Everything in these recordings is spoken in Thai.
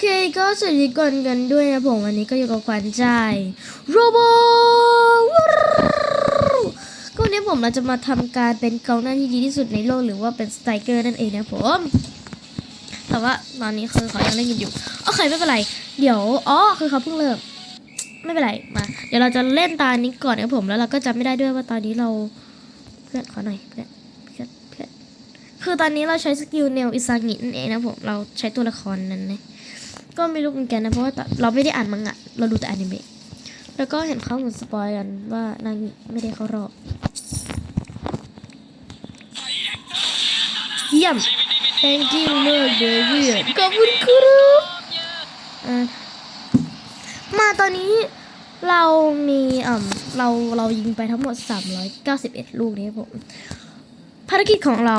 เคก็สวัสดีก่อนกันด้วยนะผมวันนี้ก็อยู่กับขวัญใจโรโบก็วันนี้ผมเราจะมาทำการเป็นกองหน้าที่ดีที่สุดในโลกหรือว่าเป็นสไตรเกอร์นั่นเองนะผม แต่ว่าตอนนี้คือเขายังเล่นกันอยู่โอเคไม่เป็นไร เดี๋ยวอ๋อคือเขาเพิ่งเริ่มไม่เป็นไรมาเดี๋ยวเราจะเล่นตานี้ก่อนนะผมแล้วเราก็จำไม่ได้ด้วยว่าตอนนี้เราเพื่อนขอหน่อยเพื่อนเพื่อนเพื่อนคือตอนนี้เราใช้สกิลเนลอิซางินั่นเองนะผม เราใช้ตัวละครนั้นนะ ก็ไม่รู้เหมือนกันนะเพราะว่าเราไม่ได้อ่านมังงะเราดูแต่อนิเมะแล้วก็เห็นเขาเหมือนสปอยกันว่านางไม่ได้เข้ารอบเยี่ยม thank you มากเลยเพื่อนขอบคุณครับมาตอนนี้เรามีเอ่มเราเรายิงไปทั้งหมด 391 ลูกนี้ครับผมภารกิจของเรา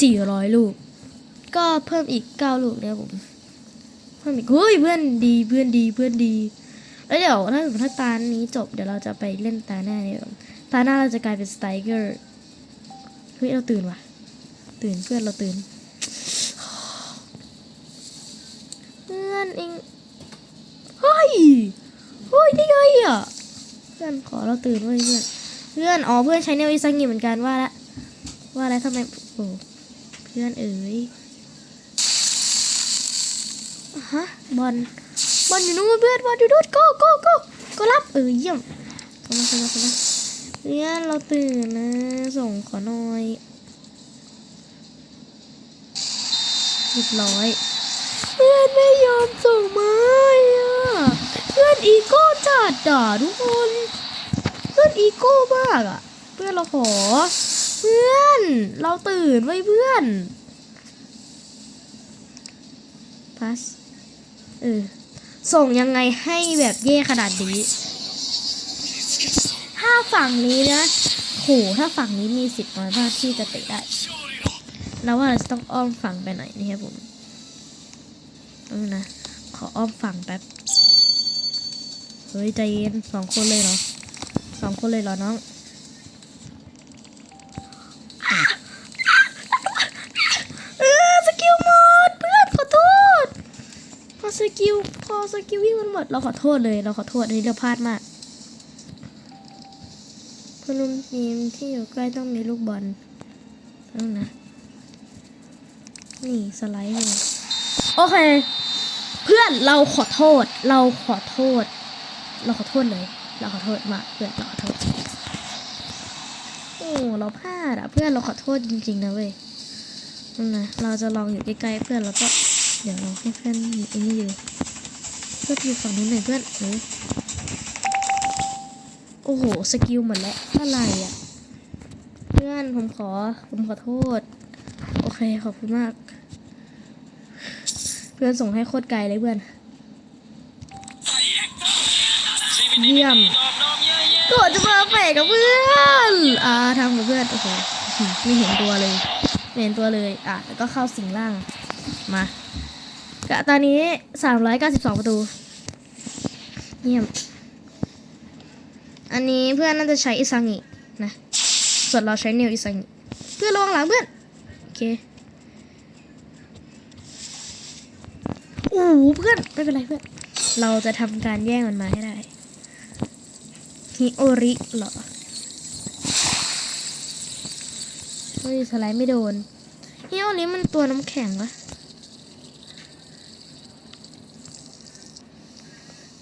400 ลูก ก็เพิ่มอีก 9 ลูกเนี่ยผม เพิ่มอีกเฮ้ยเพื่อนดีเพื่อนดีเพื่อนดี แล้วเดี๋ยวถ้าถ้าตานี้จบเดี๋ยวเราจะไปเล่นตาหน้าเนี่ยตาหน้าเราจะกลายเป็นสไตรเกอร์เฮ้ยเราตื่นว่ะ ตื่นเพื่อนเราตื่นเพื่อนเองเฮ้ยเฮ้ยได้ไงอะเพื่อนขอเราตื่นเว้ยเพื่อนเพื่อนอ๋อเพื่อนใช้เนวอิซังิเหมือนกันว่าละว่าแล้วทำไมโอ้เพื่อนเอ๋ย ฮะบอลบอลอยู่นู้นเพื่อนบอลอยู่นู้นก็ก็ก็ก็รับเออเยี่ยมเข้ามาเข้ามาเข้ามาเพื่อนเราตื่นนะส่งขอหน่อยเรียบร้อยเพื่อนไม่ยอมส่งมาอะเพื่อนอีโก้จัดด่าทุกคนเพื่อนอีโก้มากอะ เพื่อนเราขอ เพื่อนเราตื่นไว้เพื่อนพัส เออ ส่งยังไงให้แบบเย่ขนาดนี้ ถ้าฝั่งนี้นะโหถ้าฝั่งนี้มีสิทธิ์น้อยมากที่จะเตะได้ แล้วว่าเราจะต้องอ้อมฝั่งไปไหนนี่ครับผมเออนะ ขออ้อมฝั่งแป๊บ เฮ้ยใจเย็นสองคนเลยเหรอสองคนเลยเหรอน้อง เออสกิลหมดเพื่อนขอโทษ พอสกิลพอ สกิลวิ่งมันหมด เราขอโทษเลย เราขอโทษอันนี้เราพลาดมากเพื่อนร่วมทีมที่อยู่ใกล้ต้องมีลูกบอลต้องนะ นี่สไลด์เลยโอเค เพื่อนเราขอโทษ เราขอโทษ เราขอโทษเลย เราขอโทษมากเพื่อนเราขอโทษโอ้เราพลาดอะเพื่อนเราขอโทษจริงๆนะเว้ยนั่นนะเราจะลองอยู่ใกล้ๆเพื่อนแล้วก็เดี๋ยวเราให้เพื่อนอ้นี่อยู่ พื่อนอยู่ฝั่งนู้นหน่อยเพื่อนเออโอ้โห สกิลหมดแล้วอะไรอะเพื่อนผมขอ ผมขอโทษ โอเค ขอบคุณมาก เพื่อนส่งให้โคตรไกลเลยเพื่อน เยี่ยมกดจะมาเฟกกับเพื่อนอ่าทำกับเพื่อนโอ้โหไม่เห็นตัวเลยไม่เห็นตัวเลยอะแล้วก็เข้าสิงล่างมากะตอนนี้ 392 ประตู เยี่ยม อันนี้เพื่อนน่าจะใช้อิซังินะ ส่วนเราใช้เนวอิซังิเพื่อนระวังหลังเพื่อน โอเคโอ้โหเพื่อน ไม่เป็นไรเพื่อน เราจะทำการแย่งมันมาให้ได้ฮิโอริเหรอเฮ้ยสไลด์ไม่โดนฮิโอริมันตัวน้ำแข็งวะ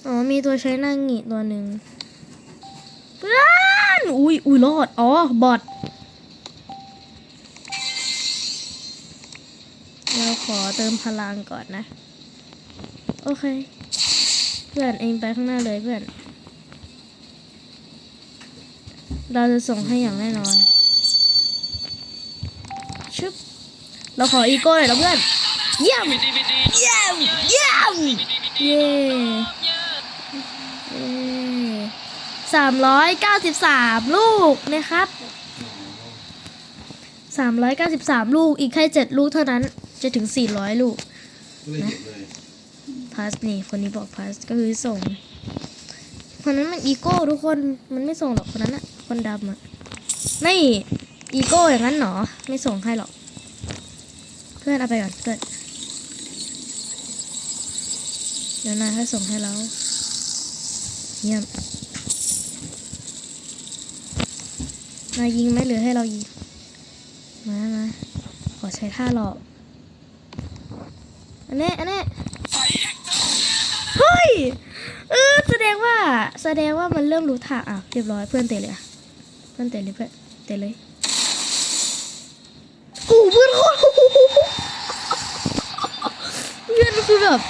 อ๋อมีตัวใช้นางงิตัวหนึ่งเพื่อนอุ้ยอุ้ยรอด อ๋อบอทเราขอเติมพลังก่อนนะ โอเค เพื่อนเองไปข้างหน้าเลยเพื่อน เราจะส่งให้อย่างแน่นอนชึบเราขออีโก้หน่อยนะเพื่อน เยี่ยม เยี่ยม เยี่ยม เย่ สามร้อยเก้าสิบสามลูกนะครับสามร้อยเก้าสิบสามลูกอีกแค่เจ็ดลูกเท่านั้นจะถึงสี่ร้อยลูกไม่เห็นเลยพาสนี่คนนี้บอกพาสก็คือส่งคนนั้นมันอีโก้ทุกคนมันไม่ส่งหรอกคนนั้นอะคนดำอะไม่อีโก้อย่างนั้นหรอไม่ส่งให้หรอก เพื่อนเอาไปก่อนเพื่อนดี๋ยวนายให้ส่งให้เราเยี่ยม นายยิงไหมหรือให้เรายิง มามาขอใช้ท่าหลอก อันนี้อันนี้เฮ้ย เออแสดงว่า แสดงว่ามันเริ่มรู้ทางอะเรียบร้อยเพื่อนเตะเลยอะ เพื่อนเตะเลยเพื่อนเตะเลยโอ้เพื่อนโคตรเพื่อนคือแบบ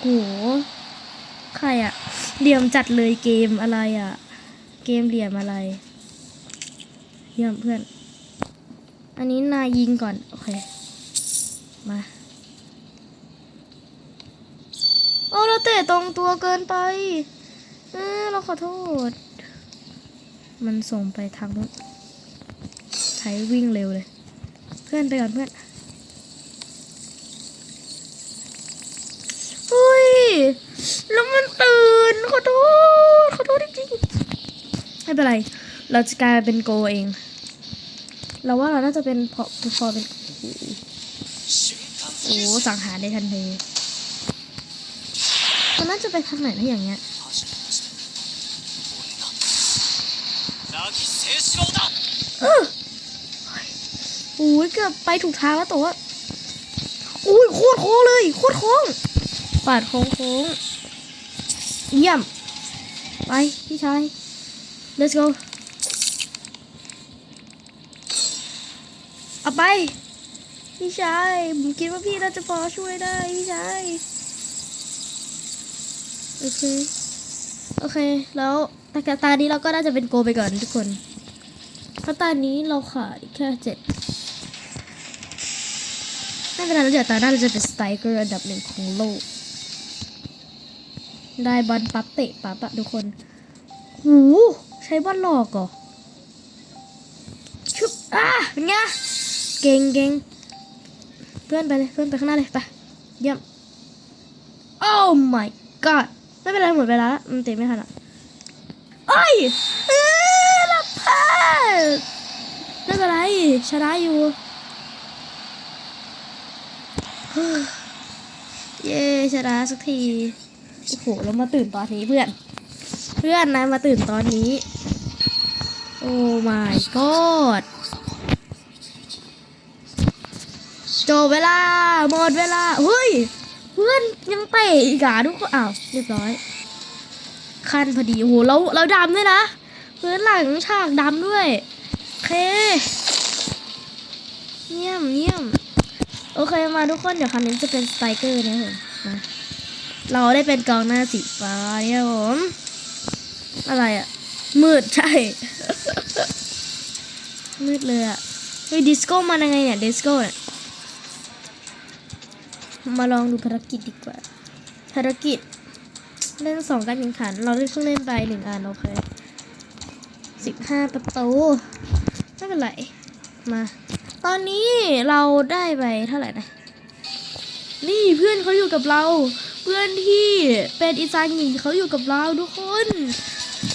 โหใครอะเหลี่ยมจัดเลยเกมอะไรอะ เกมเหลี่ยมอะไร เยี่ยมเพื่อน อันนี้นายยิงก่อน โอเค มา โอ้เราเตะตรงตัวเกินไป เออเราขอโทษ มันส่งไปทางนู้นใช้วิ่งเร็วเลย เพื่อนไปก่อนเพื่อนเฮ้ยแล้วมันตื่น ขอโทษ ขอโทษจริงๆ ไม่เป็นไร เราจะกลายเป็นโกเอง เราว่าเราน่าจะเป็นพอพอเป็นโอ้สังหารได้ทันทีมันน่าจะไปทางไหนถ้าอย่างเงี้ยโอ้ยเกือบไปถูกทางแล้วตัว่าโอ้ยโคตรโค้งเลยโคตรโค้งปาดโค้งโค้งเยี่ยม ไป พี่ชาย let's go เอาไป พี่ชายผมคิดว่าพี่น่าจะพอช่วยได้พี่ชายโอเค โอเค แล้วแต่ตานี้เราก็น่าจะเป็นโกไปก่อนทุกคนเพราะตอนนี้เราขาดแค่เจ็ดไม่เป็นไรแล้วเดี๋ยวตาหน้าเราจะเป็นสไตรเกอร์อันดับหนึ่งของโลก ได้บอลปั๊บเตะปั๊บอะทุกคน หู ช้บอลหลอกเหรอชุบอะเป็นไงเก่งเก่งเพื่อนไปเลยเพื่อนไปข้างหน้าเลยไปเยี่ยม Oh my god ไม่เป็นไรหมดเวลาแล้วมันเตะไม่ทันอะโอ้ยเอ้ยลับพาดไม่เป็นไรชนะอยู่เย้ชนะสักที โอ้โห เรามาตื่นตอนนี้เพื่อน เพื่อนนายมาตื่นตอนนี้ โอ้ my god จบเวลา หมดเวลา เฮ้ย เพื่อนยังเตะอีกอะทุกคนอ้าว เรียบร้อย ขั้นพอดี โอ้โห เรา เราดำด้วยนะ พื้นหลังฉากดำด้วย โอเค เยี่ยมเยี่ยม โอเค มาทุกคน เดี๋ยวครั้งนี้จะเป็นสไตรเกอร์นะผมมาเราได้เป็นกองหน้าสีฟ้าเนี่ยผม อะไรอะ มืดใช่ มืดเลยอะเฮ้ยดิสโก้มายังไงเนี่ยดิสโก้เนี่ยมาลองดูภารกิจดีกว่า ภารกิจ เล่นสองการแข่งขัน เราได้เพิ่งเล่นไปหนึ่งอันโอเคสิบห้าประตูไม่เป็นไร มา ตอนนี้เราได้ไปเท่าไหร่นะ นี่เพื่อนเขาอยู่กับเรา เพื่อนที่เป็นอิซางิงเขาอยู่กับเราทุกคน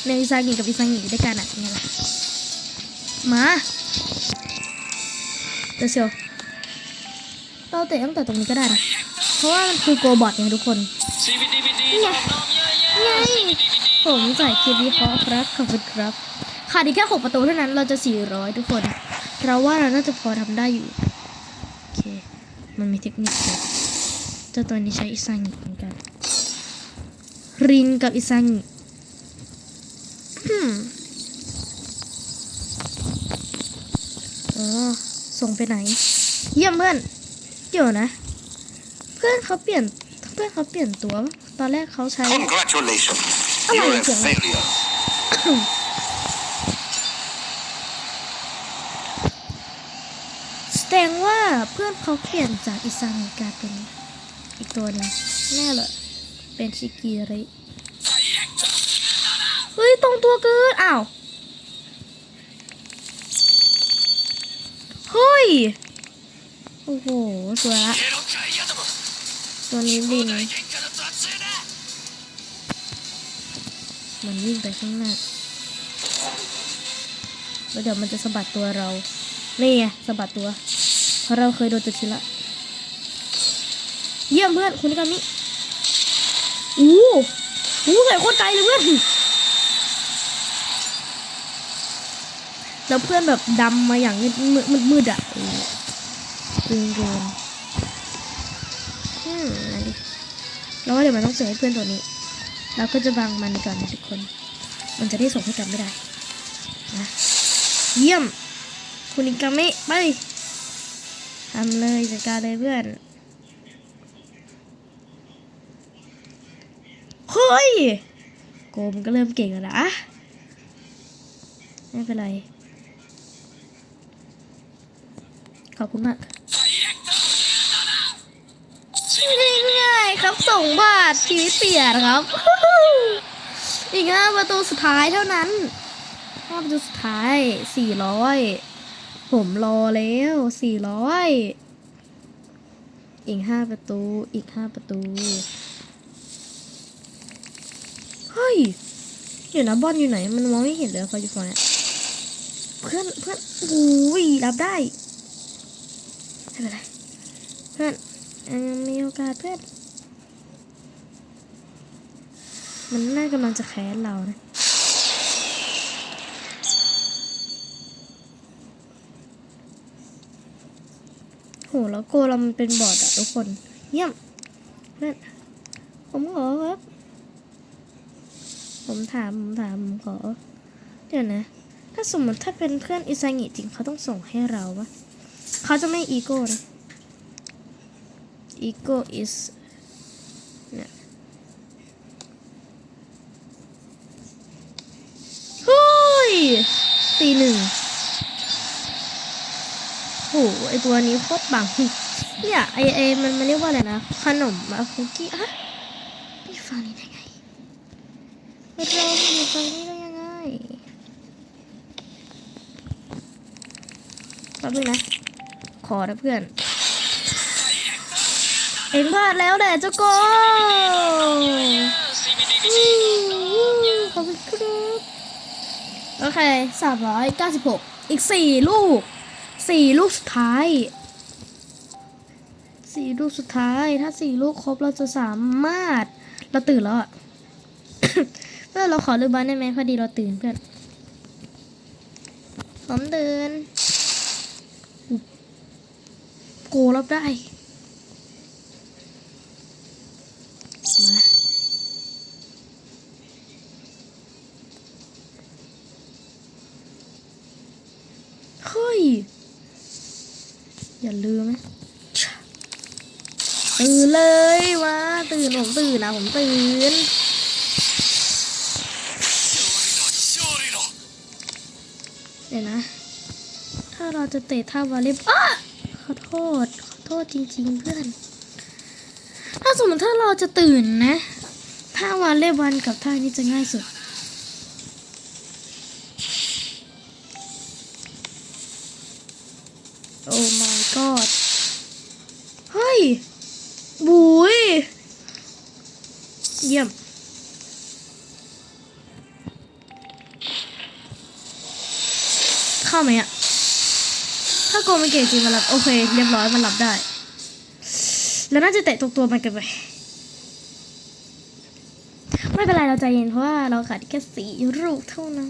ในอิซางิกับอิซางิอยู่ด้วยกันอะนี่แหละมาเดี๋ยวเชียวเราเตะตั้งแต่ตรงนี้ก็ได้นะเพราะว่ามันคือโกบอทไงทุกคน CBDBD ไงโอ้ย้เย้ไงผมจ่ายคลิปวิเคราะห์ครับขอบคุณครับขาดอีกแค่หกประตูเท่านั้นเราจะ400ทุกคน เราว่าเราน่าจะพอทำได้อยู่โอเคมันมีเทคนิคเจ้าตัวนี้ใช้อิซังิเหมือนกันรินกับอิซังิ อืมอ๋อส่งไปไหน เยี่ยมเพื่อนเดี๋ยวนะ เพื่อนเขาเปลี่ยนเพื่อนเขาเปลี่ยนตัว ตอนแรกเขาใช้ Congratulations. Oh, You're a thank you. failure. แสดงว่าเพื่อนเขาเปลี่ยนจากอิซามิกลายเป็นอีกตัวหนึงแน่เลยเป็นชิกิริเฮ้ย ตรงตัวกินอ้าวเฮ้ย โอ้โห สวยละ ตัวนี้บินมันวิ่งไปข้างหน้า แล้วเดี๋ยวมันจะสะบัดตัวเรา นี่ไงสะบัดตัว เพราะเราเคยโดนจุดชิละ เยี่ยมเพื่อนคุณกามิอู้หูใส่โคตรไกลเลยเพื่อน แล้วเพื่อนแบบดำมาอย่างมืดมืดมืดอะเออเกินเกินอืมอะไรดิแล้วว่าเดี๋ยวมันต้องเสือให้เพื่อนตัวนี้ เราก็จะบังมันก่อนนะทุกคน มันจะได้ส่งให้กันไม่ได้นะเยี่ยม คุณนิกามิไปทำเลยจัดการเลยเพื่อนเฮ้ยโกมก็เริ่มเก่งแล้วนะไม่เป็นไร ขอบคุณมากง่ายๆครับส่งบาทชีวิตเสียนครับ อีกห้าประตูสุดท้ายเท่านั้นห้าประตูสุดท้ายสี่ร้อยผมรอแล้วสี่ร้อยอีกห้าประตูอีกห้าประตู เฮ้ยอยู่นะบอลอยู่ไหน มันมองไม่เห็นเลยพออยู่ฝั่งนี้เพื่อนเพื่อนโอ้ยรับได้ ไม่เป็นไรเพื่อนเอ่อมีโอกาสเพื่อนมันน่ากำลังจะแค้นเรานะโหแล้วโกเรามันเป็นบอดอะทุกคน เยี่ยมเพื่อนผมขอครับ ผมถาม ผมถาม ผมขอ เดี๋ยวนะ ถ้าสมมติถ้าเป็นเพื่อนอิซางิจริงเขาต้องส่งให้เราปะ เขาจะไม่อีโก้นะ ego is เนี่ยเฮ้ยสี่หนึ่งโหไอตัวนี้โคตรบังเนี่ยไอไอมันมันเรียกว่าอะไรนะ ขนมอะคุกกี้อะพี่ฟังนี่ได้ไงเราอยู่ฟังนี่ได้ยังไงแป๊บนึงนะ ขอนะเพื่อน เอ็งพลาดแล้วแหละเจ้าโก้ขอบคุณครับโอเคสามร้อยเก้าสิบหกอีกสี่ลูกสี่ลูกสุดท้ายสี่ลูกสุดท้าย ถ้าสี่ลูกครบเราจะสามารถ เราตื่นแล้วอะเพื่อนเราขอลืมบ้านได้ไหมพอดีเราตื่นเพื่อน ผมตื่นอุ๊บโโกรับได้ มา เฮ้ย อย่าลืมตื่นเลยวะตื่น ผมตื่นนะ ผมตื่นเดี๋ยวนะ ถ้าเราจะเตะท่าวาเล็บอ้ ขอโทษ ขอโทษจริง ๆ เพื่อน ถ้าสมมติถ้าเราจะตื่นนะท่าวอลเลย์บอลกับท่านี้จะง่ายสุดโอ้ my god เฮ้ย บุยเยี่ยม เข้าไหมอะ โกมันเก่งจริงมันรับโอเค เรียบร้อยมันรับได้ แล้วน่าจะเตะตรงตัวมันกันไปไม่เป็นไรเราใจเย็นเพราะว่าเราขาดแค่สี่ลูกเท่านั้น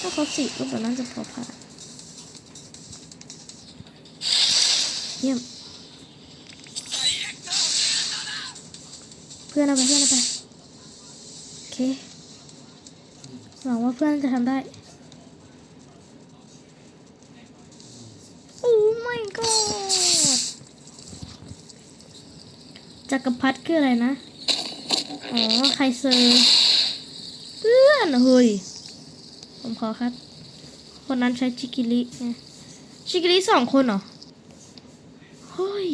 ถ้าเขาสี่ลูกเราน่าจะพอผ่านเยี่ยมเพื่อนเอาไปเพื่อนเอาไปโอเคหวังว่าเพื่อนจะทำได้ โอ้ my god จักรพรรดิคืออะไรนะ อ๋อ ไคเซอร์ เพื่อนเฮ้ย ผมขอครับ คนนั้นใช้ชิกิริชิกิริสองคนเหรอ เฮ้ย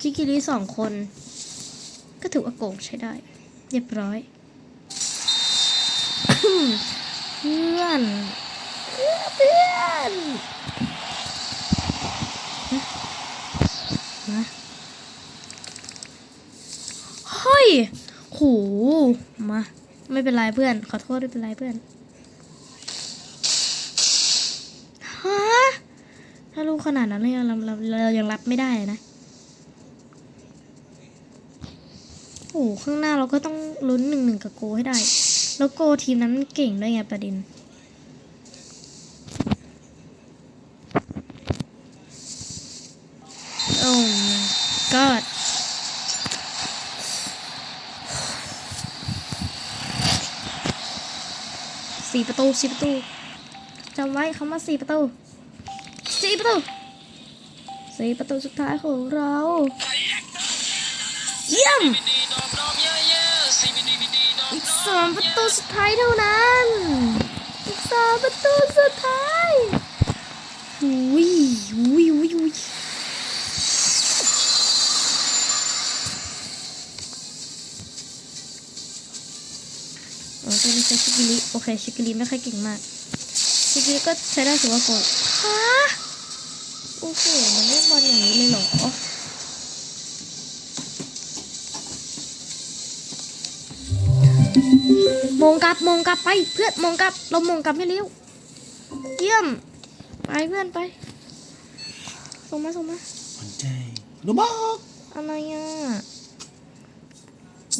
ชิกิริสองคน ก็ถือว่าโกงใช้ได้ เรียบร้อย เพื่อน เพื่อนมาเฮ้ย โหมา ไม่เป็นไรเพื่อน ขอโทษไม่เป็นไรเพื่อนฮะทาลูกขนาดนั้นเราเราเราเรายังรับไม่ได้เลยนะโอ้โหข้างหน้าเราก็ต้องลุ้นหนึ่งหนึ่งกับโกให้ได้ แล้วโกทีมนั้นมันเก่งด้วยไงประเด็นโอ้ my god สี่ประตูสี่ประตูจำไว้คำว่าสี่ประตูสี่ประตูสี่ประตูสุดท้ายของเราเยี่ยมอีกสองประตูสุดท้ายเท่านั้นอีกสองประตูสุดท้ายหุยหุย กิลิโอเคชิกิลิไม่ค่อยเก่งมากชิกิลิก็ใช้ได้ถือว่าโกดฮะโอ้โหมันเล่นบอลอย่างนี้เลยเหรอมองกลับมองกลับไปเพื่อนมองกลับเรามองกลับให้เร็วเยี่ยม ไปเพื่อนไปส่งมาส่งมาสนใจรูบอกอะไรอะ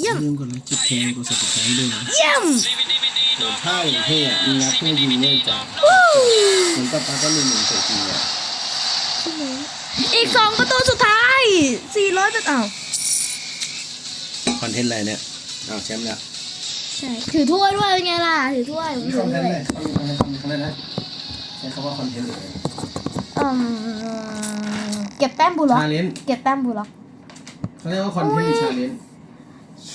เยี่ยมลืมกดไลค์กดแชร์กดสับสไครต์ด้วยนะเยี่ยมซีบีดีบีดีดอกถ้าอย่างเท่อะมีนัดเพื่อยิงเลยจ้ะวู้เหมือนกับปาก็หนึ่งหนึ่งใส่ทีอะอีกสองประตูสุดท้ายสี่ร้อยจะอ้าวคอนเทนต์อะไรเนี่ยอ้าวแชมป์แล้วใช่ถือถ้วยด้วยเป็นไงล่ะถือถ้วยผมมีถืคออนเทถ้นวต์ยเลยต้องมีคอนเทนต์คำนั้นนะใช้คำว่าคอนเทนต์เลยอืมเก็บแต้มบุล็อกชาเลนจ์เก็บแต้มบุล็อกเขาเรียกว่าคอนเทนต์หรือชาเลนจ์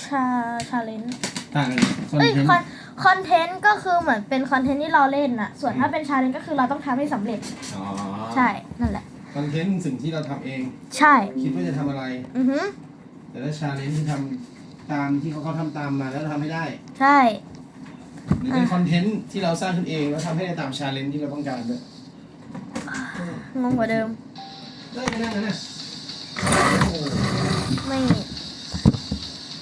ชาชาเลนจ์ต่างกันคอนเอ้ยเทนต์คอนคอนเทนต์ก็คือเหมือนเป็นคอนเทนต์ที่เราเล่นน่ะ ส่วนถ้าเป็นชาเลนจ์ก็คือเราต้องทำให้สำเร็จ อ๋อใช่ นั่นแหละ คอนเทนต์สิ่งที่เราทำเอง ใช่ คิดว่าจะทำอะไร อือฮึแต่ถ้าชาเลนจ์ที่ทำตามที่เขาเขาทำตามมาแล้วเราทำให้ได้ ใช่ หรือเป็นคอนเทนต์ที่เราสร้างขึ้นเองแล้วทำให้ได้ตามชาเลนจ์ที่เราต้องการด้วยงงกว่าเดิม ได้ไม่ได้นะไม่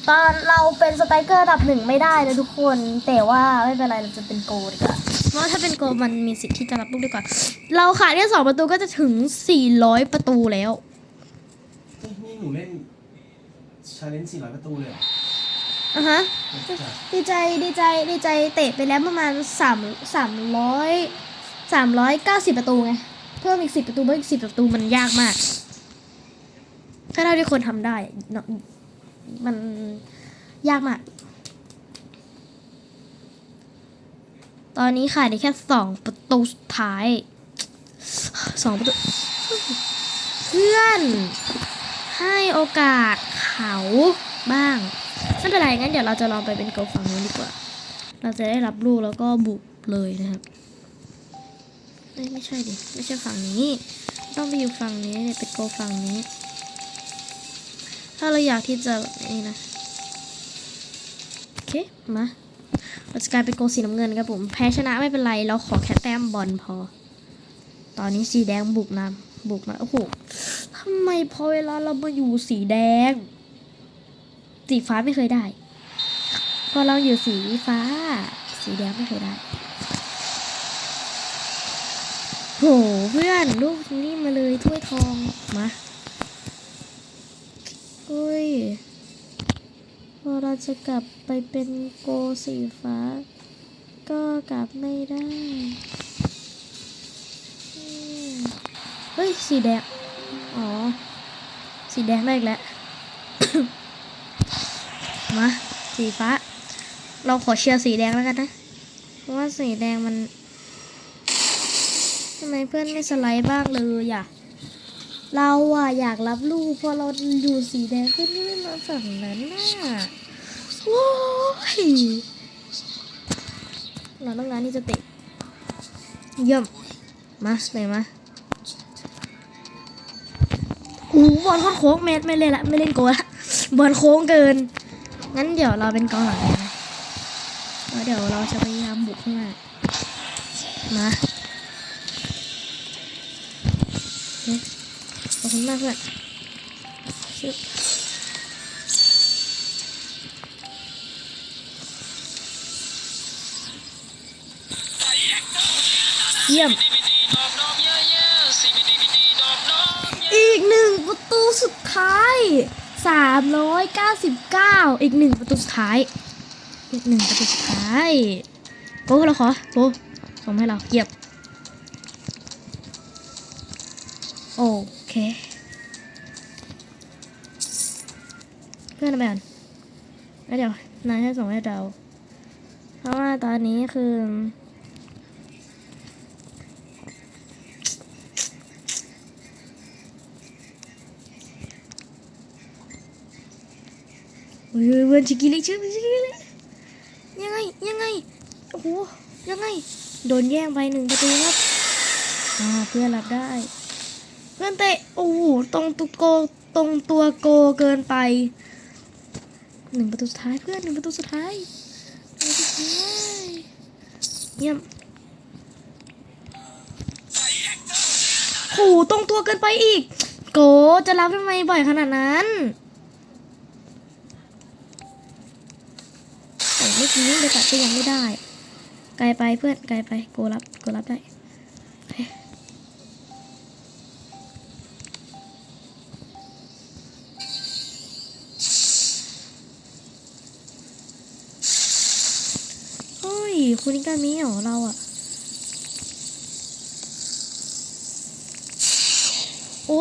ตอนเราเป็นสไตรเกอร์อันดับหนึ่งไม่ได้นะทุกคน แต่ว่าไม่เป็นไรเราจะเป็นโกลดีกว่าเพราะว่าถ้าเป็นโกลมันมีสิทธิ์ที่จะรับลูกดีกว่า เราขาดแค่สองประตูก็จะถึง400ประตูแล้วเฮ้ยนี่หนูเล่นชาเลนจ์400ประตูเลยเหรออะฮะจ้ะดีใจดีใจดีใจเตะไปแล้วประมาณสามสามร้อยสามร้อยเก้าสิบประตูไงเพิ่มอีกสิบประตูเพิ่มอีกสิบประตูมันยากมาก ถ้าเราที่คนทำได้เนอะ มันยากมาก ตอนนี้ขาดได้แค่สองประตูสุดท้ายสองประตู เพื่อน ให้โอกาสเขาบ้างไม่เป็นไรงั้นเดี๋ยวเราจะลองไปเป็นโกลฝั่งนู้นดีกว่า เราจะได้รับลูกแล้วก็บุกเลยนะครับไม่ใช่ดิ ไม่ใช่ฝั่งนี้ ต้องไปอยู่ฝั่งนี้เนี่ยเป็นโกฝั่งนี้ ถ้าเราอยากที่จะแบบนี่นะโอเคมาเราจะกลายเป็นโกสีน้ำเงินครับผม แพ้ชนะไม่เป็นไร เราขอแค่แต้มบอลพอ ตอนนี้สีแดงบุกนำบุกมาโอ้โหทำไมพอเวลาเรามาอยู่สีแดง สีฟ้าไม่เคยได้พอเราอยู่สีฟ้า สีแดงไม่เคยได้ โหเพื่อนลูกนี่มาเลยถ้วยทองมา อุ้ยพอเราจะกลับไปเป็นโกสีฟ้า ก็กลับไม่ได้เฮ้ย สีแดง อ๋อ สีแดงได้อีกแล้ว มา สีฟ้า เราขอเชียร์สีแดงแล้วกันนะ เพราะว่าสีแดงมันทำไมเพื่อนไม่สไลด์บ้างเลยอะ เราอะอยากรับลูกพอเราอยู่สีแดงเพื่อนไม่มาฝั่งนั้นน่ะโว้ยเราต้องการที่จะเตะเยี่ยมมาเลยมาโอ้โหบอลโค้งเมตไม่เล่นละไม่เล่นโกลละบอลโค้งเกิน งั้นเดี๋ยวเราเป็นกองหลังเลยนะแล้วเดี๋ยวเราจะพยายามบุกขึ้นมามา คุณมากเพื่อนชึบเยี่ยม อีกหนึ่งประตูสุดท้ายสามร้อยเก้าสิบเก้าอีกหนึ่งประตูสุดท้าย อีกหนึ่งประตูสุดท้ายโก้เราขอโก้ส่งมให้เราเหยียบ โอ้ เคเพื่อนไปก่อนแล้วเดี๋ยวนายให้ส่งให้เราเพราะว่าตอนนี้คือเฮ้ยเพื่อนชิคกี้เล็กชื่อชิคกี้เล็กยังไง ยังไง โอ้โห ยังไง โดนแย่งไปหนึ่งประตูครับ อ่า เพื่อนรับได้ เพื่อนเตะโอ้โหตรงตุวโกตรงตัวโกเกินไปหนึ่งประตูสุดท้ายเพื่อนหนึ่งประตูสุดท้ายหนึ่งประตูสุดท้ายเยี่ยมโหตรงตัวเกินไปอีก โกจะรับทำไมบ่อยขนาดนั้นแต่เมื่อกี้เดตัดก็ยังไม่ได้ ไกลไปเพื่อนไกลไปโกรับโกรับได้ คุณนิกามิเหรอเราอะโอ้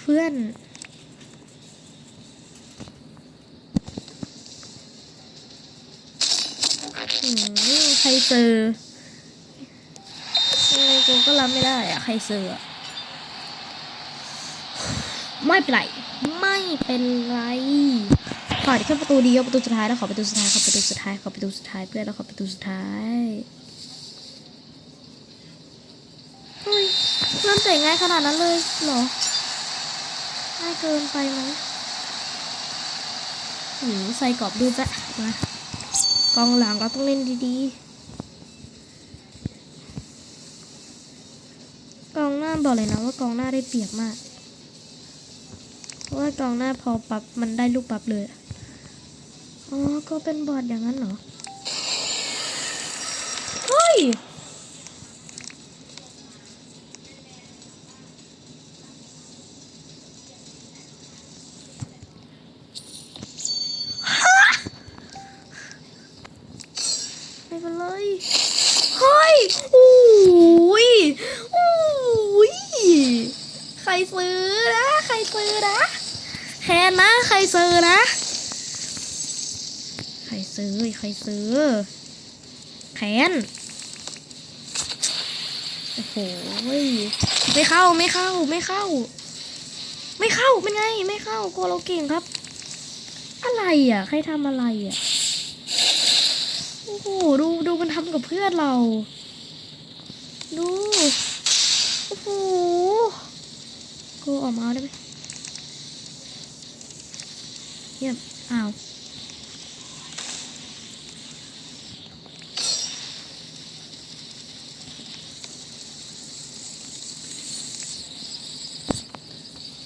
เพื่อนอใครเซอร์ยังไงกูก็รับ ไม่ได้อะใครเซอร์อะไม่เป็นไร ไม่เป็นไรขอแค่ประตูเดียวประตูสุดท้ายแล้วขอประตูสุดท้ายขอประตูสุดท้ายขอประตูสุดท้ายเพื่อนแล้วขอประตูสุดท้ายเฮ้ยเพื่อนเตะง่ายขนาดนั้นเลยเหรอง่ายเกินไปไหมหืมใส่กรอบดูจ้ะมากองหลังเราต้องเล่นดีๆ กองหน้า บอกเลยนะว่ากองหน้าได้เปรียบมาก เพราะว่ากองหน้าพอปรับมันได้ลูกปรับเลย อ๋อ ก็เป็นบอดอย่างนั้นเหรอ เฮ้ย แคนนะ ใครซื้อนะ ใครซื้อ ใครซื้อ แคนโอ้โหไม่เข้าไม่เข้าไม่เข้า ไม่เข้าเป็นไง ไม่เข้าโกเราเก่งครับ อะไรอะ ใครทำอะไรอะโอ้โหดูดูมันทำกับเพื่อนเรา ดู โอ้โหกูออกมาได้ไหมเยี่ยมอ้าว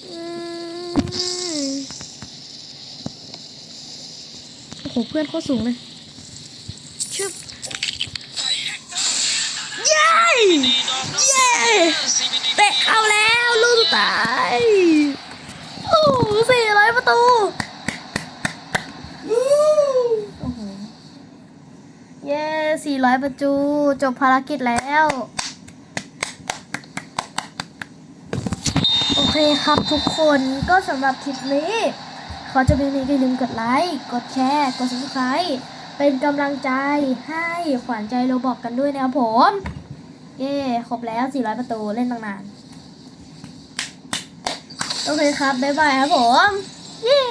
อืมโอ้โหเพื่อนโคตรสูงเลยชึบเย้เย้เตะเข้าแล้ว ลูกสุดท้ายโอ้สี่ร้อยประตู โอ้โห เย้สี่ร้อยประตูจบภารกิจแล้ว โอเคครับทุกคนก็สำหรับคลิปนี้ ขอจะเป็นนี้ก็อย่าลืมกดไลค์ กดแชร์ กด subscribe เป็นกำลังใจให้ขวัญใจโรบอกกันด้วยนะครับผม เย้ ครบแล้ว 400 ประตูเล่นตั้งนาน โอเคครับ บ๊ายบายครับผม เย้